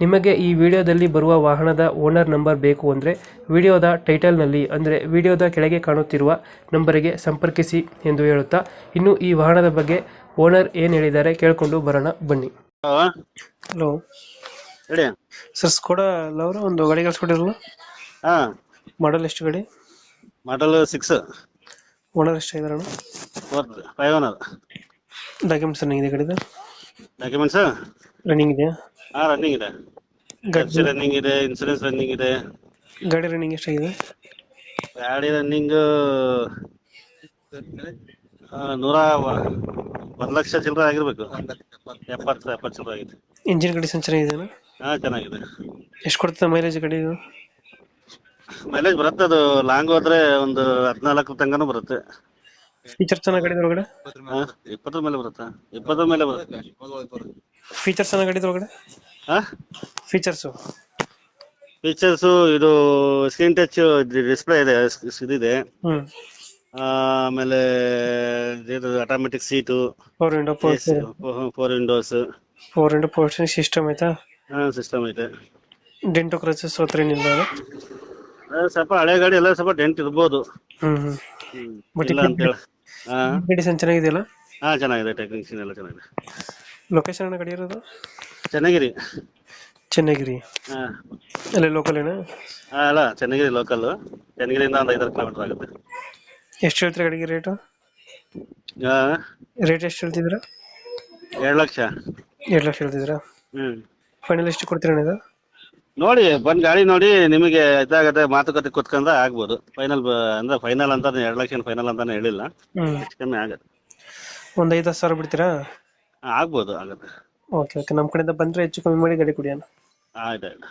ನಿಮಗೆ ಈ ವಿಡಿಯೋದಲ್ಲಿ ಬರುವ ವಾಹನದ ಓನರ್ ನಂಬರ್ ಬೇಕು ಅಂದರೆ ವಿಡಿಯೋದ ಟೈಟಲ್ನಲ್ಲಿ ಅಂದರೆ ವಿಡಿಯೋದ ಕೆಳಗೆ ಕಾಣುತ್ತಿರುವ ನಂಬರಿಗೆ ಸಂಪರ್ಕಿಸಿ ಎಂದು ಹೇಳುತ್ತಾ ಇನ್ನು ಈ ವಾಹನದ ಬಗ್ಗೆ ಓನರ್ ಏನು ಹೇಳಿದ್ದಾರೆ ಕೇಳಿಕೊಂಡು ಬರೋಣ ಬನ್ನಿ. ಹಾ ಹಲೋ. ಹೇಳಿ. ಸರ್ ಸ್ಕೋಡಾ ಲವರ ಒಂದು ಗಾಡಿ ಕಳ್ಸ್ಕೊಟ್ಟಿರಲ್ಲ? ಹಾ. ಮಾಡಲ್ ಎಷ್ಟು ಗಾಡಿ? ಮಾಡಲ್ ಸಿಕ್ಸ್ ಓನರ್ ಎಷ್ಟು fourth five owner documents running ಇದೆ ಗಾಡಿದು? ಡಾಕ್ಯುಮೆಂಟ್ಸ್ ರನ್ನಿಂಗ್ ಇದೆಯಾ? ಹಾ ರನ್ನಿಂಗ್ ಇದೆ. ಗಾಡಿ ರನ್ನಿಂಗ್ ಇದೆ ಇನ್ಸೂರೆನ್ಸ್ ರನ್ನಿಂಗ್ ಇದೆ. ಗಾಡಿ ರನ್ನಿಂಗ್ ಎಷ್ಟಾಗಿದೆ? ಗಾಡಿ ರನ್ನಿಂಗ್ ನೂರ ಒಂದ್ ಲಕ್ಷ ಚಿಲ್ಲರೆ ಆಗಿರ್ಬೇಕು. ಎಪ್ಪತ್ತು ಎಪ್ಪತ್ತು ಚಿಲ್ಲರೆ ಆಗಿದೆ. ಇಂಜಿನ್ ಕಂಡೀಷನ್ ಚೆನ್ನಾಗಿದೆಯಾ ಹಾ ಚೆನ್ನಾಗಿದೆ. ಎಷ್ಟು ಕೊಡ್ತದೆ ಮೈಲೇಜ್ ಗಾಡಿ ಇದು? ಮೈಲೇಜ್ ಬರುತ್ತೆ ಅದು ಲಾಂಗ್ ಹೋದ್ರೆ ಒಂದು ಹದಿನಾಲ್ಕು ತನಕನೂ ಬರುತ್ತೆ. ಫೀಚರ್ ಚೆನ್ನಾಗಿ ಗಾಡಿ ಒಳಗಡೆ ಹಾ ಇಪ್ಪತ್ತರ ಮೇಲೆ ಬರುತ್ತಾ? ಇಪ್ಪತ್ತರ ಮೇಲೆ ಬರುತ್ತೆ. ಫೀಚರ್ಸ್ ಚೆನ್ನಾಗಿ ಗಾಡಿ ಒಳಗಡೆ ಫೀಚರ್ಸು ಫೀಚರ್ಸ್ ಇದು ಸ್ಕ್ರೀನ್ ಟಚ್ ಡಿಸ್ಪ್ಲೇ ಇದೆ ಇದಿದೆ. ಹ್ಞೂ ಆಮೇಲೆ ಇದು automatic seat four window four windows four window portion system ಆ ಸಿಸ್ಟಮ್ ಐತೆ? ಡೆಂಟ್ ಕ್ರಚಸ್ ಹತ್ರ ಏನಿಲ್ಲ ಅದು? ಸ್ವಲ್ಪ ಹಳೆ ಗಾಡಿ ಎಲ್ಲ ಸ್ವಲ್ಪ ಡೆಂಟ್ ಇರ್ಬೋದು. ಹ್ಮ್ ಹ್ಮ್. ಹ್ಮ್. But ಇಲ್ಲ ಅಂತ ಹೇಳಿ ಹಾ ಕಂಡೀಷನ್ ಚೆನ್ನಾಗಿದೆಯಲ್ಲ? ಹಾ ಚೆನ್ನಾಗಿದೆ ಟೆಕ್ನಿಕ್ಸಿನ್ ಎಲ್ಲ ಚೆನ್ನಾಗಿದೆ. ಲೊಕೇಶನ್ ಅಣ್ಣ ಕಡೆ ಇರೋದು? ಚೆನ್ನಾಗಿರಿ. ಚೆನ್ನಗಿರಿ. ಹಾ. ಅಲ್ಲೇ ಲೋಕಲ್ ಏನ? ಹಾ ಅಲ್ಲ ಚೆನ್ನಾಗಿರಿ ಲೋಕಲ್ ಚೆನ್ನಾಗಿರಿಯಿಂದ ಒಂದು ಐದಾರು ಕಿಲೋಮೀಟರ್ ಆಗುತ್ತೆ. ಎಷ್ಟು ಹೇಳ್ತೀರಾ ಗಾಡಿಗೆ ರೇಟು ಹಾ. ರೇಟ್ ಎಷ್ಟು ಹೇಳ್ತಿದ್ದೀರಾ? ಎರಡು ಲಕ್ಷ. ಎರಡು ಲಕ್ಷ ಹೇಳ್ತಿದ್ದೀರಾ? ಹ್ಮ್. ಫೈನಲ್ ಎಷ್ಟು ಕೊಡ್ತೀರಾ ಅಣ್ಣ ಇದು? ನೋಡಿ ಬಂದ್ ಗಾಡಿ ನೋಡಿ ನಿಮಗೆ ಇದಾಗತ್ತೆ ಮಾತುಕತೆ ಕುತ್ಕೊಂಡ ಆಗ್ಬೋದು. ಫೈನಲ್ ಅಂದ್ರೆ ಫೈನಲ್ ಅಂತ ಎರಡು ಲಕ್ಷ ಫೈನಲ್ ಅಂತಾನೆ ಹೇಳಿಲ್ಲ. ಹೆಚ್ಚು ಕಮ್ಮಿ ಆಗತ್ತೆ. ಒಂದ್ ಐದು ಹತ್ತು ಸಾವಿರ ಬಿಡ್ತೀರಾ? ಆಗ್ಬೋದು ಆಗತ್ತೆ. ಓಕೆ ಓಕೆ ನಮ್ಮ ಕಡೆಯಿಂದ ಬಂದ್ರೆ ಹೆಚ್ಚು ಕಮ್ಮಿ ಮಾಡಿ ಗಾಡಿ ಕುಡಿಯೋಣ. ಅಣ್ಣ ಆಯ್ತು ಆಯ್ತು.